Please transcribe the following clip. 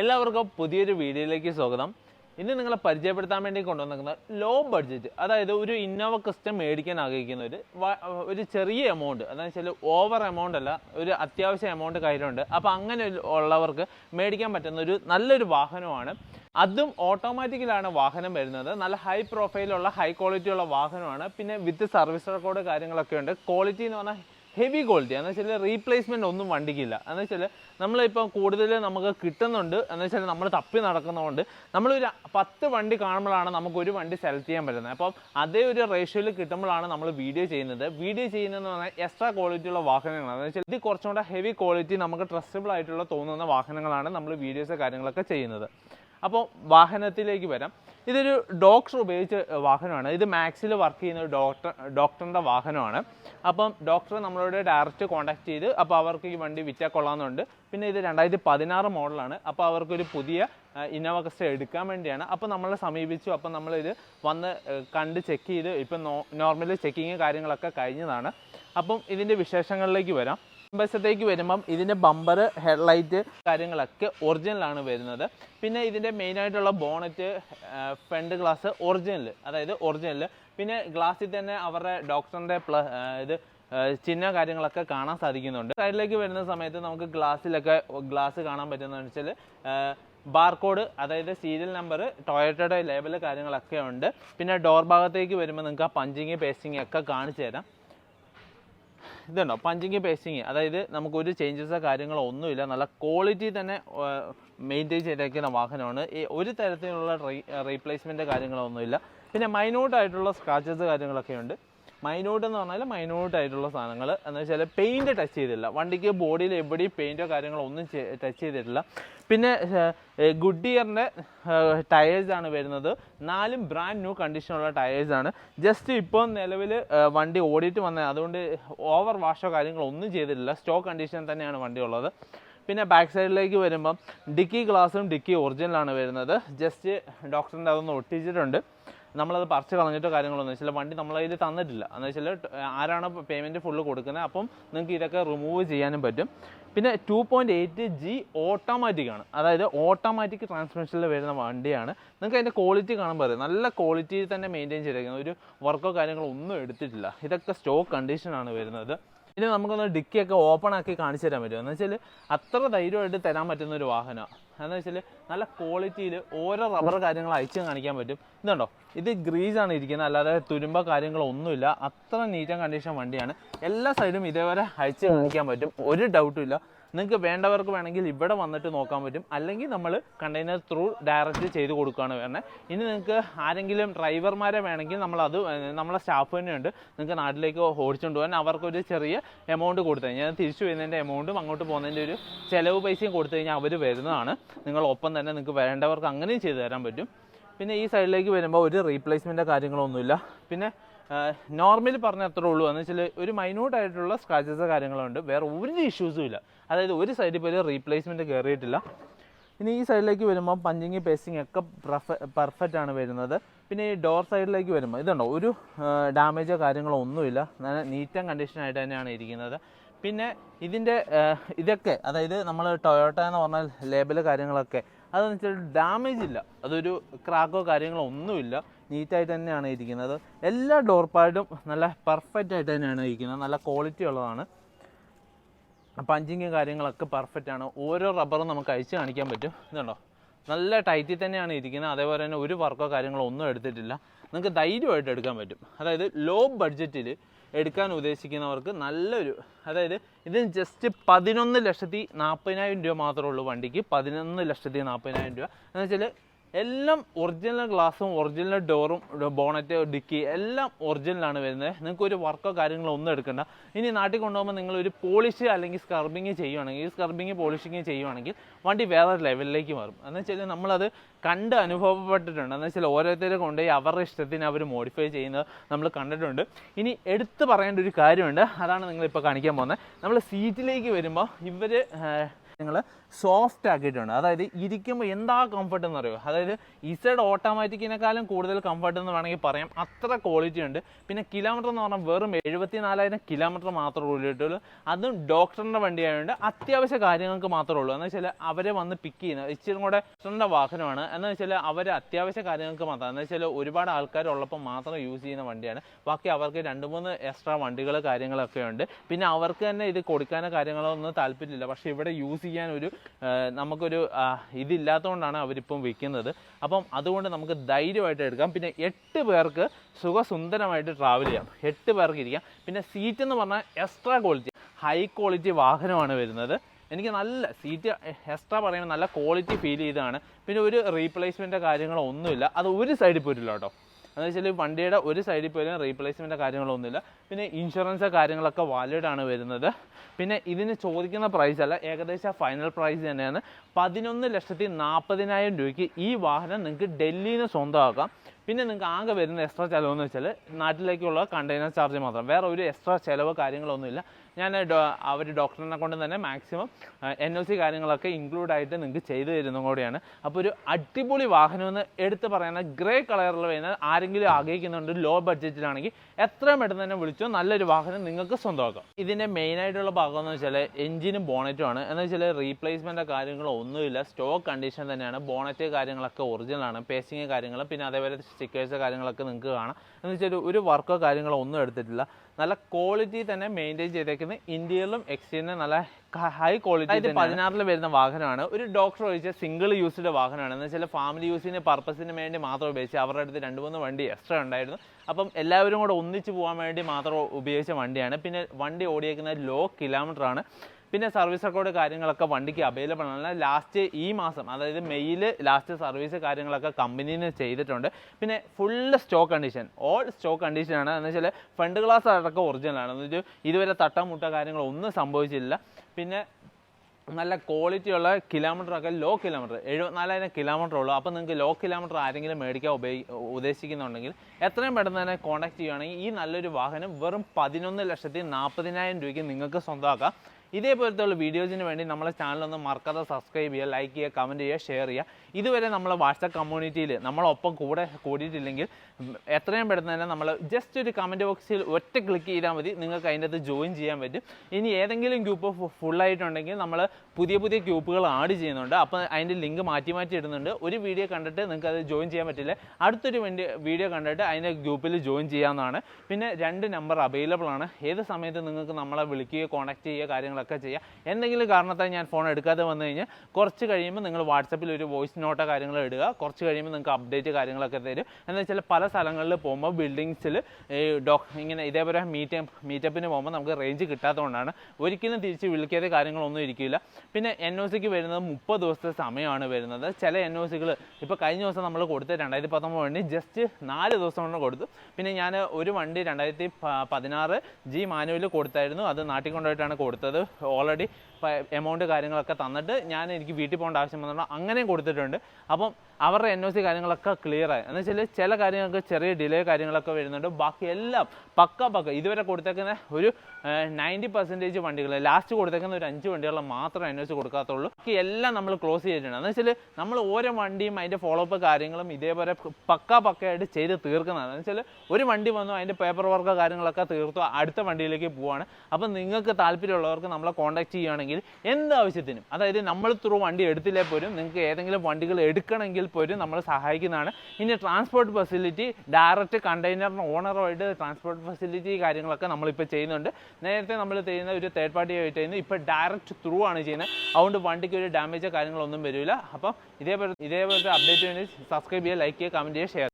എല്ലാവർക്കും പുതിയൊരു വീഡിയോയിലേക്ക് സ്വാഗതം. ഇന്ന് നിങ്ങളെ പരിചയപ്പെടുത്താൻ വേണ്ടി കൊണ്ടുവന്നിരിക്കുന്ന ലോ ബഡ്ജറ്റ് അതായത് ഒരു ഇന്നോവ ക്രിസ്റ്റം മേടിക്കാൻ ആഗ്രഹിക്കുന്ന ഒരു ഒരു ചെറിയ എമൗണ്ട് അതെന്ന് വെച്ചാൽ ഓവർ എമൗണ്ട് അല്ല ഒരു അത്യാവശ്യ എമൗണ്ട് കയ്യിലുണ്ട് അപ്പോൾ അങ്ങനെ ഉള്ളവർക്ക് മേടിക്കാൻ പറ്റുന്ന ഒരു നല്ലൊരു വാഹനമാണ്. അതും ഓട്ടോമാറ്റിക്കലാണ് വാഹനം വരുന്നത്. നല്ല ഹൈ പ്രൊഫൈലുള്ള ഹൈ ക്വാളിറ്റി ഉള്ള വാഹനമാണ്. പിന്നെ വിത്ത് സർവീസ് റെക്കോർഡ് കാര്യങ്ങളൊക്കെ ഉണ്ട്. ക്വാളിറ്റി എന്ന് പറഞ്ഞാൽ ഹെവി ക്വാളിറ്റി എന്ന് വെച്ചാൽ റീപ്ലേസ്മെന്റ് ഒന്നും വണ്ടിക്കില്ല. എന്ന് വെച്ചാൽ നമ്മളിപ്പോൾ കൂടുതൽ നമുക്ക് കിട്ടുന്നുണ്ട്. എന്ന് വെച്ചാൽ നമ്മൾ തപ്പി നടക്കുന്നതുകൊണ്ട് നമ്മളൊരു പത്ത് വണ്ടി കാണുമ്പോഴാണ് നമുക്ക് ഒരു വണ്ടി സെലക്ട് ചെയ്യാൻ പറ്റുന്നത്. അപ്പം അതേ ഒരു റേഷ്യോയിൽ കിട്ടുമ്പോഴാണ് നമ്മൾ വീഡിയോ ചെയ്യുന്നത്. വീഡിയോ ചെയ്യുന്നതെന്ന് പറഞ്ഞാൽ എക്സ്ട്രാ ക്വാളിറ്റി ഉള്ള വാഹനങ്ങളാണ്. എന്ന് വെച്ചാൽ ഇത് കുറച്ചും കൂടെ ഹെവി ക്വാളിറ്റി നമുക്ക് ട്രസ്റ്റബിൾ ആയിട്ടുള്ള തോന്നുന്ന വാഹനങ്ങളാണ് നമ്മൾ വീഡിയോസ് കാര്യങ്ങളൊക്കെ ചെയ്യുന്നത്. അപ്പോൾ വാഹനത്തിലേക്ക് വരാം. ഇതൊരു ഡോക്ടർ ഉപയോഗിച്ച വാഹനമാണ്. ഇത് മാക്സിൽ വർക്ക് ചെയ്യുന്ന ഒരു ഡോക്ടർ ഡോക്ടറിന്റെ വാഹനമാണ്. അപ്പം ഡോക്ടർ നമ്മളോട് ഡയറക്റ്റ് കോൺടാക്ട് ചെയ്ത് അപ്പോൾ അവർക്ക് ഈ വണ്ടി വിറ്റാൽ കൊള്ളാമെന്നുണ്ട്. പിന്നെ ഇത് രണ്ടായിരത്തി പതിനാറ് മോഡലാണ്. അപ്പോൾ അവർക്കൊരു പുതിയ ഇന്നോവ കസ്റ്റ എടുക്കാൻ വേണ്ടിയാണ്. അപ്പോൾ നമ്മളെ സമീപിച്ചു. അപ്പോൾ നമ്മളിത് വന്ന് കണ്ട് ചെക്ക് ചെയ്ത് ഇപ്പം നോർമലി ചെക്കിങ് കാര്യങ്ങളൊക്കെ കഴിഞ്ഞതാണ്. അപ്പം ഇതിന്റെ വിശേഷങ്ങളിലേക്ക് വരാം. വശത്തേക്ക് വരുമ്പം ഇതിന്റെ ബമ്പർ ഹെഡ്ലൈറ്റ് കാര്യങ്ങളൊക്കെ ഒറിജിനലാണ് വരുന്നത്. പിന്നെ ഇതിന്റെ മെയിനായിട്ടുള്ള ബോണറ്റ് ഫ്രണ്ട് ഗ്ലാസ് ഒറിജിനൽ അതായത് ഒറിജിനൽ പിന്നെ ഗ്ലാസ്സിൽ തന്നെ അവരുടെ ഡോക്ടറിന്റെ ഇത് ചിഹ്ന കാര്യങ്ങളൊക്കെ കാണാൻ സാധിക്കുന്നുണ്ട്. സൈഡിലേക്ക് വരുന്ന സമയത്ത് നമുക്ക് ഗ്ലാസ്സിലൊക്കെ ഗ്ലാസ് കാണാൻ പറ്റുന്നതെന്ന് വെച്ചാൽ ബാർകോഡ് അതായത് സീരിയൽ നമ്പർ ടൊയറ്റയുടെ ലേബൽ കാര്യങ്ങളൊക്കെ ഉണ്ട്. പിന്നെ ഡോർ ഭാഗത്തേക്ക് വരുമ്പോൾ നിങ്ങൾക്ക് ആ പഞ്ചിങ് പേസ്റ്റിങ് ഒക്കെ കാണിച്ചു തരാം. ഇതുണ്ടോ? പഞ്ചിങ് പേസ്റ്റിങ് അതായത് നമുക്ക് ഒരു ചേഞ്ചസോ കാര്യങ്ങളോ ഒന്നുമില്ല. നല്ല ക്വാളിറ്റി തന്നെ മെയിന്റെയിൻ ചെയ്തേക്കുന്ന വാഹനമാണ്. ഈ ഒരു തരത്തിലുള്ള റീ റീപ്ലേസ്മെന്റ് കാര്യങ്ങളൊന്നുമില്ല പിന്നെ മൈനോട്ടായിട്ടുള്ള സ്ക്രാച്ചസ് കാര്യങ്ങളൊക്കെ ഉണ്ട് മൈന്യൂട്ട് എന്ന് പറഞ്ഞാൽ മൈനോട്ട് ആയിട്ടുള്ള സാധനങ്ങൾ എന്ന് വെച്ചാൽ പെയിന്റ് ടച്ച് ചെയ്തിട്ടില്ല. വണ്ടിക്ക് ബോഡിയിൽ എവിടെയും പെയിന്റോ കാര്യങ്ങളോ ഒന്നും ടച്ച് ചെയ്തിട്ടില്ല. പിന്നെ ഗുഡിയറിന്റെ ടയേഴ്സ് ആണ് വരുന്നത്. നാലും ബ്രാൻഡ് ന്യൂ കണ്ടീഷനുള്ള ടയേഴ്സ് ആണ്. ജസ്റ്റ് ഇപ്പോൾ നിലവിൽ വണ്ടി ഓടിയിട്ട് വന്ന അതുകൊണ്ട് ഓവർ വാഷോ കാര്യങ്ങളോ ഒന്നും ചെയ്തിട്ടില്ല. സ്റ്റോക്ക് കണ്ടീഷൻ തന്നെയാണ് വണ്ടി ഉള്ളത്. പിന്നെ ബാക്ക് സൈഡിലേക്ക് വരുമ്പം ഡിക്കി ഗ്ലാസും ഡിക്കി ഒറിജിനലാണ് വരുന്നത്. ജസ്റ്റ് ഡോക്ടറിന്റെ അതൊന്ന് ഒട്ടിച്ചിട്ടുണ്ട്. നമ്മളത് പറിച്ച് കളഞ്ഞിട്ടോ കാര്യങ്ങളൊന്നും വെച്ചാൽ വണ്ടി നമ്മളെ ഇത് തന്നിട്ടില്ല. എന്ന് വെച്ചാൽ ആരാണ് പേയ്മെന്റ് ഫുള്ള് കൊടുക്കുന്നത് അപ്പം നിങ്ങൾക്ക് ഇതൊക്കെ റിമൂവ് ചെയ്യാനും പറ്റും. പിന്നെ two point eight G automatic ആണ്. അതായത് ഓട്ടോമാറ്റിക് ട്രാൻസ്മിഷനിൽ വരുന്ന വണ്ടിയാണ്. നിങ്ങൾക്ക് അതിന്റെ ക്വാളിറ്റി കാണുമ്പോൾ അറിയാം? നല്ല ക്വാളിറ്റിയിൽ തന്നെ മെയിന്റെയിൻ ചെയ്തേക്കുന്നത്. ഒരു വർക്കോ കാര്യങ്ങളോ ഒന്നും എടുത്തിട്ടില്ല. ഇതൊക്കെ സ്റ്റോക്ക് കണ്ടീഷനാണ് വരുന്നത്. ഇനി നമുക്കൊന്ന് ഡിക്കിയൊക്കെ ഓപ്പൺ ആക്കി കാണിച്ചു തരാൻ പറ്റുമോ? എന്ന് വെച്ചാൽ അത്ര ധൈര്യമായിട്ട് തരാൻ പറ്റുന്ന ഒരു വാഹനമാണ്. എന്ന് വെച്ചാൽ നല്ല ക്വാളിറ്റിയിൽ ഓരോ റബ്ബർ കാര്യങ്ങൾ അയച്ചു കാണിക്കാൻ പറ്റും. ഇതുണ്ടോ? ഇത് ഗ്രീസാണ് ആണ് ഇരിക്കുന്നത്. അല്ലാതെ തുരുമ്പ കാര്യങ്ങളൊന്നുമില്ല അത്ര നീറ്റ് ആൻഡ് കണ്ടീഷൻ വണ്ടിയാണ്. എല്ലാ സൈഡും ഇതേവരെ അയച്ച് കാണിക്കാൻ പറ്റും. ഒരു ഡൗട്ടും ഇല്ല. നിങ്ങൾക്ക് വേണ്ടവർക്ക് വേണമെങ്കിൽ ഇവിടെ വന്നിട്ട് നോക്കാൻ പറ്റും. അല്ലെങ്കിൽ നമ്മൾ കണ്ടെയ്നർ ത്രൂ ഡയറക്റ്റ് ചെയ്ത് കൊടുക്കുകയാണ് വേണ്ടത് ഇനി നിങ്ങൾക്ക് ആരെങ്കിലും ഡ്രൈവർമാരെ വേണമെങ്കിൽ നമ്മൾ അത് നമ്മളെ സ്റ്റാഫ് തന്നെയുണ്ട്. നിങ്ങൾക്ക് നാട്ടിലേക്ക് ഓടിച്ചുകൊണ്ട് പോകാൻ അവർക്കൊരു ചെറിയ എമൗണ്ട് കൊടുത്തു കഴിഞ്ഞാൽ തിരിച്ചു വരുന്നതിന്റെ എമൗണ്ടും അങ്ങോട്ട് പോകുന്നതിന്റെ ഒരു ചിലവ് പൈസയും കൊടുത്തു കഴിഞ്ഞാൽ അവർ വരുന്നതാണ്. നിങ്ങൾ ഒപ്പം തന്നെ നിങ്ങൾക്ക് വേണ്ടവർക്ക് അങ്ങനെയും ചെയ്തു തരാൻ പറ്റും. പിന്നെ ഈ സൈഡിലേക്ക് വരുമ്പോൾ ഒരു റീപ്ലേസ്മെന്റ് കാര്യങ്ങളൊന്നുമില്ല. പിന്നെ നോർമലി പറഞ്ഞ അത്രേ ഉള്ളൂ. എന്ന് വെച്ചാൽ ഒരു മൈന്യൂട്ട് ആയിട്ടുള്ള സ്ക്രാച്ചസ് കാര്യങ്ങളുണ്ട് വേറെ ഒരു ഇഷ്യൂസും ഇല്ല. അതായത് ഒരു സൈഡിൽ പോലും റീപ്ലേസ്മെന്റ് കയറിയിട്ടില്ല ഇനി ഈ സൈഡിലേക്ക് വരുമ്പോൾ പഞ്ചിങ് പേസ്റ്റിംഗ് ഒക്കെ പെർഫെക്റ്റ് ആണ് വരുന്നത്. പിന്നെ ഈ ഡോർ സൈഡിലേക്ക് വരുമ്പോൾ ഇതുണ്ടോ? ഒരു ഡാമേജോ കാര്യങ്ങളോ ഒന്നുമില്ല. നല്ല നീറ്റ് ആൻഡ് കണ്ടീഷൻ ആയിട്ട് തന്നെയാണ് ഇരിക്കുന്നത്. പിന്നെ ഇതിന്റെ ഇതൊക്കെ അതായത് നമ്മൾ ടൊയോട്ട എന്ന് പറഞ്ഞാൽ ലേബൽ കാര്യങ്ങളൊക്കെ അതെന്ന് വെച്ചാൽ ഡാമേജ് ഇല്ല. അതൊരു ക്രാക്കോ കാര്യങ്ങളോ ഒന്നുമില്ല. നീറ്റായിട്ട് തന്നെയാണ് ഇരിക്കുന്നത്. എല്ലാ ഡോർ പാഡും നല്ല പെർഫെക്റ്റ് ആയിട്ട് തന്നെയാണ് ഇരിക്കുന്നത്. നല്ല ക്വാളിറ്റി ഉള്ളതാണ്. പഞ്ചിങ് കാര്യങ്ങളൊക്കെ പെർഫെക്റ്റ് ആണ്. ഓരോ റബ്ബറും നമുക്ക് അയച്ച് കാണിക്കാൻ പറ്റും. ഇതുണ്ടോ? നല്ല ടൈറ്റിൽ തന്നെയാണ് ഇരിക്കുന്നത്. അതേപോലെ തന്നെ ഒരു വർക്കോ കാര്യങ്ങളോ ഒന്നും എടുത്തിട്ടില്ല. നിങ്ങൾക്ക് ധൈര്യമായിട്ട് എടുക്കാൻ പറ്റും. അതായത് ലോ ബഡ്ജറ്റിൽ എടുക്കാൻ ഉദ്ദേശിക്കുന്നവർക്ക് നല്ലൊരു അതായത് ഇതിന് ജസ്റ്റ് പതിനൊന്ന് ലക്ഷത്തി നാൽപ്പതിനായിരം രൂപ മാത്രമേ ഉള്ളൂ വണ്ടിക്ക്. പതിനൊന്ന് ലക്ഷത്തി നാൽപ്പതിനായിരം രൂപ. എന്ന് വെച്ചാൽ എല്ലാം ഒറിജിനൽ ഗ്ലാസും ഒറിജിനൽ ഡോറും ബോണറ്റ് ഡിക്കി എല്ലാം ഒറിജിനലാണ് വരുന്നത്. നിങ്ങൾക്ക് ഒരു വർക്കോ കാര്യങ്ങളോ ഒന്നും എടുക്കണ്ട. ഇനി നാട്ടിൽ കൊണ്ടുപോകുമ്പോൾ നിങ്ങൾ ഒരു പോളിഷ് അല്ലെങ്കിൽ സ്കർബിങ് ചെയ്യുവാണെങ്കിൽ സ്കർബിങ് പോളിഷിങ് ചെയ്യുവാണെങ്കിൽ വണ്ടി വേറെ ലെവലിലേക്ക് മാറും. എന്ന് വെച്ചാൽ നമ്മളത് കണ്ട് അനുഭവപ്പെട്ടിട്ടുണ്ട്. എന്ന് വെച്ചാൽ ഓരോരുത്തരെ കൊണ്ടുപോയി അവരുടെ ഇഷ്ടത്തിന് അവർ മോഡിഫൈ ചെയ്യുന്നത് നമ്മൾ കണ്ടിട്ടുണ്ട്. ഇനി എടുത്തു പറയേണ്ട ഒരു കാര്യമുണ്ട്. അതാണ് നിങ്ങളിപ്പോൾ കാണിക്കാൻ പോകുന്നത്. നമ്മൾ സീറ്റിലേക്ക് വരുമ്പോൾ ഇവർ നിങ്ങൾ സോഫ്റ്റ് ആക്കിയിട്ടുണ്ട്. അതായത് ഇരിക്കുമ്പോൾ എന്താ കംഫർട്ട് എന്ന് അറിയോ അതായത് ഇസഡ് ഓട്ടോമാറ്റിക്കിനെക്കാളും കൂടുതൽ കംഫർട്ട് എന്ന് വേണമെങ്കിൽ പറയാം. അത്ര ക്വാളിറ്റി ഉണ്ട്. പിന്നെ കിലോമീറ്റർ എന്ന് പറഞ്ഞാൽ വെറും എഴുപത്തി നാലായിരം കിലോമീറ്റർ മാത്രമേ ഉള്ളൂ അതും ഡോക്ടറിന്റെ വണ്ടിയായതുകൊണ്ട് അത്യാവശ്യ കാര്യങ്ങൾക്ക് മാത്രമേ ഉള്ളൂ. എന്ന് വെച്ചാൽ അവരെ വന്ന് പിക്ക് ചെയ്യുന്ന ഇച്ചിരി കൂടെ ഡോക്ടറിന്റെ വാഹനമാണ്. എന്ന് വെച്ചാൽ അവർ അത്യാവശ്യ കാര്യങ്ങൾക്ക് മാത്രം. എന്ന് വെച്ചാൽ ഒരുപാട് ആൾക്കാരുള്ളപ്പോൾ മാത്രം യൂസ് ചെയ്യുന്ന വണ്ടിയാണ്. ബാക്കി അവർക്ക് രണ്ട് മൂന്ന് എക്സ്ട്രാ വണ്ടികൾ കാര്യങ്ങളൊക്കെ ഉണ്ട്. പിന്നെ അവർക്ക് തന്നെ ഇത് കൊടുക്കാനോ കാര്യങ്ങളോ ഒന്നും താല്പര്യമില്ല. പക്ഷേ ഇവിടെ യൂസ് ചെയ്യാൻ ഒരു നമുക്കൊരു ഇതില്ലാത്തതുകൊണ്ടാണ് അവരിപ്പം വിൽക്കുന്നത് അപ്പം അതുകൊണ്ട് നമുക്ക് ധൈര്യമായിട്ട് എടുക്കാം. പിന്നെ എട്ട് പേർക്ക് സുഖസുന്ദരമായിട്ട് ട്രാവൽ ചെയ്യാം. എട്ട് പേർക്ക് ഇരിക്കാം. പിന്നെ സീറ്റ് എന്ന് പറഞ്ഞാൽ എക്സ്ട്രാ ക്വാളിറ്റി ഹൈ ക്വാളിറ്റി വാഹനമാണ് വരുന്നത്. എനിക്ക് നല്ല സീറ്റ് എക്സ്ട്രാ പറയുമ്പോൾ നല്ല ക്വാളിറ്റി ഫീൽ ചെയ്തതാണ്. പിന്നെ ഒരു റീപ്ലേസ്മെന്റ് കാര്യങ്ങളോ ഒന്നുമില്ല അത് ഒരു സൈഡിൽ പോരില്ല കേട്ടോ. എന്ന് വെച്ചാൽ വണ്ടിയുടെ ഒരു സൈഡിൽ പോലും റീപ്ലേസ്മെന്റ് കാര്യങ്ങളൊന്നുമില്ല. പിന്നെ ഇൻഷുറൻസ് കാര്യങ്ങളൊക്കെ വാലിഡ് ആണ് വരുന്നത്. പിന്നെ ഇതിന് ചോദിക്കുന്ന പ്രൈസ് അല്ല ഏകദേശം ഫൈനൽ പ്രൈസ് തന്നെയാണ്. പതിനൊന്ന് ലക്ഷത്തി നാൽപ്പതിനായിരം രൂപയ്ക്ക് ഈ വാഹനം നിങ്ങൾക്ക് ഡൽഹിയിൽ നിന്ന് സ്വന്തമാക്കാം. പിന്നെ നിങ്ങൾക്ക് ആകെ വരുന്ന എക്സ്ട്രാ ചിലവെന്ന് വെച്ചാൽ നാട്ടിലേക്കുള്ള കണ്ടെയ്നർ ചാർജ് മാത്രം. വേറെ ഒരു എക്സ്ട്രാ ചിലവ് കാര്യങ്ങളൊന്നുമില്ല. ഞാൻ അവർ ഡോക്ടറിനെ കൊണ്ട് തന്നെ മാക്സിമം എൻ ഒ സി കാര്യങ്ങളൊക്കെ ഇൻക്ലൂഡ് ആയിട്ട് നിങ്ങൾക്ക് ചെയ്തു തരുന്നതും കൂടിയാണ്. അപ്പോൾ ഒരു അടിപൊളി വാഹനം എന്ന് എടുത്ത് പറയുന്ന ഗ്രേ കളറിൽ വരുന്ന ആരെങ്കിലും ആഗ്രഹിക്കുന്നുണ്ട് ലോ ബഡ്ജറ്റിലാണെങ്കിൽ എത്രയും പെട്ടെന്ന് തന്നെ വിളിച്ചോ നല്ലൊരു വാഹനം നിങ്ങൾക്ക് സ്വന്തമാക്കാം. ഇതിന്റെ മെയിനായിട്ടുള്ള ഭാഗം എന്ന് വെച്ചാൽ എഞ്ചിനും ബോണറ്റും ആണ്. എന്ന് വെച്ചാൽ റീപ്ലേസ്മെന്റ് കാര്യങ്ങളോ ഒന്നുമില്ല. സ്റ്റോക്ക് കണ്ടീഷൻ തന്നെയാണ്. ബോണറ്റ് കാര്യങ്ങളൊക്കെ ഒറിജിനലാണ് പേസിങ് കാര്യങ്ങൾ പിന്നെ അതേപോലെ സ്റ്റിക്കേഴ്സ് കാര്യങ്ങളൊക്കെ നിങ്ങൾക്ക് കാണാം. എന്ന് വെച്ചാൽ ഒരു വർക്കോ കാര്യങ്ങളോ ഒന്നും എടുത്തിട്ടില്ല. നല്ല ക്വാളിറ്റി തന്നെ മെയിന്റെയിൻ ചെയ്തേക്കുന്ന ഇന്ത്യയിലും എക്സ്റ്റീരിയലും നല്ല ഹൈ ക്വാളിറ്റി ഇത് പതിനാറിൽ വരുന്ന വാഹനമാണ്. ഒരു ഡോക്ടർ ഒഴിച്ച സിംഗിൾ യൂസ്ഡ് വാഹനമാണ്. എന്ന് വെച്ചാൽ ഫാമിലി യൂസിന് പർപ്പസിന് വേണ്ടി മാത്രം ഉപയോഗിച്ച് അവരുടെ അടുത്ത് രണ്ട് മൂന്ന് വണ്ടി എക്സ്ട്രാ ഉണ്ടായിരുന്നു. അപ്പം എല്ലാവരും കൂടെ ഒന്നിച്ച് പോകാൻ വേണ്ടി മാത്രം ഉപയോഗിച്ച വണ്ടിയാണ്. പിന്നെ വണ്ടി ഓടിയേക്കുന്നത് ലോ കിലോമീറ്റർ ആണ്. പിന്നെ സർവീസ് റെക്കോർഡ് കാര്യങ്ങളൊക്കെ വണ്ടിക്ക് അവൈലബിൾ ആണ്. ലാസ്റ്റ് ഈ മാസം അതായത് മെയ്യിൽ ലാസ്റ്റ് സർവീസ് കാര്യങ്ങളൊക്കെ കമ്പനിയിൽ ചെയ്തിട്ടുണ്ട്. പിന്നെ full stock condition all stock കണ്ടീഷനാണ് എന്ന് വെച്ചാൽ ഫ്രണ്ട് ഗ്ലാസ് അടക്കം ഒറിജിനലാണ് എന്ന് വെച്ചാൽ ഇതുവരെ തട്ട മുട്ട കാര്യങ്ങളൊന്നും സംഭവിച്ചില്ല. പിന്നെ നല്ല ക്വാളിറ്റിയുള്ള കിലോമീറ്റർ ഒക്കെ ലോ കിലോമീറ്റർ എഴുപത്തിനാലായിരം കിലോമീറ്റർ ഉള്ളൂ. അപ്പോൾ നിങ്ങൾക്ക് ലോ കിലോമീറ്റർ ആരെങ്കിലും മേടിക്കാൻ ഉപയോഗി ഉദ്ദേശിക്കുന്നുണ്ടെങ്കിൽ എത്രയും പെട്ടെന്ന് തന്നെ കോൺടാക്ട് ചെയ്യുകയാണെങ്കിൽ ഈ നല്ലൊരു വാഹനം വെറും പതിനൊന്ന് ലക്ഷത്തി നാൽപ്പതിനായിരം രൂപയ്ക്ക് നിങ്ങൾക്ക് സ്വന്തമാക്കാം. ഇതേപോലത്തെ ഉള്ള വീഡിയോസിന് വേണ്ടി നമ്മളെ ചാനലൊന്ന് മറക്കാതെ സബ്സ്ക്രൈബ് ചെയ്യുക ലൈക്ക് ചെയ്യുക കമന്റ് ചെയ്യുക ഷെയർ ചെയ്യുക. ഇതുവരെ നമ്മളെ വാട്സപ്പ് കമ്മ്യൂണിറ്റിയിൽ നമ്മളൊപ്പം കൂടെ കൂടിയിട്ടില്ലെങ്കിൽ എത്രയും പെട്ടെന്ന് തന്നെ നമ്മൾ ജസ്റ്റ് ഒരു കമന്റ് ബോക്സിൽ ഒറ്റ ക്ലിക്ക് ചെയ്താൽ മതി. നിങ്ങൾക്ക് അതിന്റെ അകത്ത് ജോയിൻ ചെയ്യാൻ പറ്റും. ഇനി ഏതെങ്കിലും ഗ്രൂപ്പ് ഫുള്ളായിട്ടുണ്ടെങ്കിൽ നമ്മൾ പുതിയ പുതിയ ഗ്രൂപ്പുകൾ ആഡ് ചെയ്യുന്നുണ്ട്. അപ്പോൾ അതിന്റെ ലിങ്ക് മാറ്റി മാറ്റി ഇടുന്നുണ്ട്. ഒരു വീഡിയോ കണ്ടിട്ട് നിങ്ങൾക്ക് അത് ജോയിൻ ചെയ്യാൻ പറ്റില്ല. അടുത്തൊരു വീഡിയോ കണ്ടിട്ട് അതിന്റെ ഗ്രൂപ്പിൽ ജോയിൻ ചെയ്യാവുന്നതാണ്. പിന്നെ രണ്ട് നമ്പർ അവൈലബിൾ ആണ്. ഏത് സമയത്ത് നിങ്ങൾക്ക് നമ്മളെ വിളിക്കുകയോ കോൺടാക്ട് ചെയ്യുക കാര്യങ്ങളൊക്കെ ചെയ്യാം. എന്തെങ്കിലും കാരണത്താൽ ഞാൻ ഫോൺ എടുക്കാതെ വന്നു കഴിഞ്ഞാൽ കുറച്ച് കഴിയുമ്പോൾ നിങ്ങൾ വാട്സപ്പിൽ ഒരു വോയിസ് നോട്ടോ കാര്യങ്ങൾ ഇടുക. കുറച്ച് കഴിയുമ്പോൾ നിങ്ങൾക്ക് അപ്ഡേറ്റ് കാര്യങ്ങളൊക്കെ തരും. എന്ന് വെച്ചാൽ പല സ്ഥലങ്ങളിൽ പോകുമ്പോൾ ബിൽഡിങ്സിൽ ഈ ഡോ ഇങ്ങനെ ഇതേപോലെ മീറ്റ് മീറ്റപ്പിന് പോകുമ്പോൾ നമുക്ക് റേഞ്ച് കിട്ടാത്തതുകൊണ്ടാണ് ഒരിക്കലും തിരിച്ച് വിളിക്കാതെ കാര്യങ്ങളൊന്നും ഇരിക്കില്ല. പിന്നെ എൻ ഒ സിക്ക് വരുന്നത് മുപ്പത് ദിവസത്തെ സമയമാണ് വരുന്നത്. ചില എൻ ഒ സികൾ ഇപ്പോൾ കഴിഞ്ഞ ദിവസം നമ്മൾ കൊടുത്ത് രണ്ടായിരത്തി പത്തൊമ്പത് വണ്ടി ജസ്റ്റ് നാല് ദിവസം കൊണ്ട് കൊടുത്തു. പിന്നെ ഞാൻ ഒരു വണ്ടി രണ്ടായിരത്തി പതിനാറ് ജി മാനുവൽ കൊടുത്തായിരുന്നു. അത് നാട്ടിൽ കൊണ്ടുപോയിട്ടാണ് കൊടുത്തത്. already. എമൗണ്ട് കാര്യങ്ങളൊക്കെ തന്നിട്ട് ഞാൻ എനിക്ക് വീട്ടിൽ പോകേണ്ട ആവശ്യം വന്നിട്ടുണ്ട്. അങ്ങനെയും കൊടുത്തിട്ടുണ്ട്. അപ്പം അവരുടെ എൻ ഒ സി കാര്യങ്ങളൊക്കെ ക്ലിയർ ആയി. എന്ന് വെച്ചാൽ ചില കാര്യങ്ങൾക്ക് ചെറിയ ഡിലേ കാര്യങ്ങളൊക്കെ വരുന്നുണ്ട്. ബാക്കി എല്ലാം പക്ക പക്ക ഇതുവരെ കൊടുത്തേക്കുന്ന ഒരു നയന്റി പെർസെന്റേജ് വണ്ടികൾ ലാസ്റ്റ് കൊടുത്തേക്കുന്ന ഒരു അഞ്ച് വണ്ടികൾ മാത്രമേ എൻ ഒ സി കൊടുക്കാത്തുള്ളൂ. ബാക്കി എല്ലാം നമ്മൾ ക്ലോസ് ചെയ്തിട്ടുണ്ട്. എന്ന് വെച്ചാൽ നമ്മൾ ഓരോ വണ്ടിയും അതിന്റെ ഫോളോ അപ്പ് കാര്യങ്ങളും ഇതേപോലെ പക്ക പക്കയായിട്ട് ചെയ്ത് തീർക്കുന്നതാണ്. എന്ന് വെച്ചാൽ ഒരു വണ്ടി വന്നു അതിന്റെ പേപ്പർ വർക്ക് കാര്യങ്ങളൊക്കെ തീർത്തു അടുത്ത വണ്ടിയിലേക്ക് പോവാണ്. അപ്പം നിങ്ങൾക്ക് താല്പര്യമുള്ളവർക്ക് നമ്മളെ കോൺടാക്ട് ചെയ്യുകയാണെങ്കിൽ എന്ത് ആവശ്യത്തിനും അതായത് നമ്മൾ ത്രൂ വണ്ടി എടുത്തില്ലേ പോലും നിങ്ങൾക്ക് ഏതെങ്കിലും വണ്ടികൾ എടുക്കണമെങ്കിൽ പോലും നമ്മൾ സഹായിക്കുന്നതാണ്. ഇനി ട്രാൻസ്പോർട്ട് ഫെസിലിറ്റി ഡയറക്റ്റ് കണ്ടെയ്നറിന് ഓണറുമായിട്ട് ട്രാൻസ്പോർട്ട് ഫെസിലിറ്റി കാര്യങ്ങളൊക്കെ നമ്മളിപ്പോൾ ചെയ്യുന്നുണ്ട്. നേരത്തെ നമ്മൾ ചെയ്യുന്ന ഒരു തേർഡ് പാർട്ടി ആയിട്ട് ചെയ്യുന്നത് ഇപ്പോൾ ഡയറക്റ്റ് ത്രൂ ആണ് ചെയ്യുന്നത്. അതുകൊണ്ട് വണ്ടിക്ക് ഒരു ഡാമേജോ കാര്യങ്ങളൊന്നും വരില്ല. അപ്പം ഇതേപോലെ ഇതേപോലത്തെ അപ്ഡേറ്റ് വേണ്ടി സബ്സ്ക്രൈബ് ചെയ്യുക ലൈക്ക് ചെയ്യുക കമന്റ് ചെയ്യുക ഷെയർ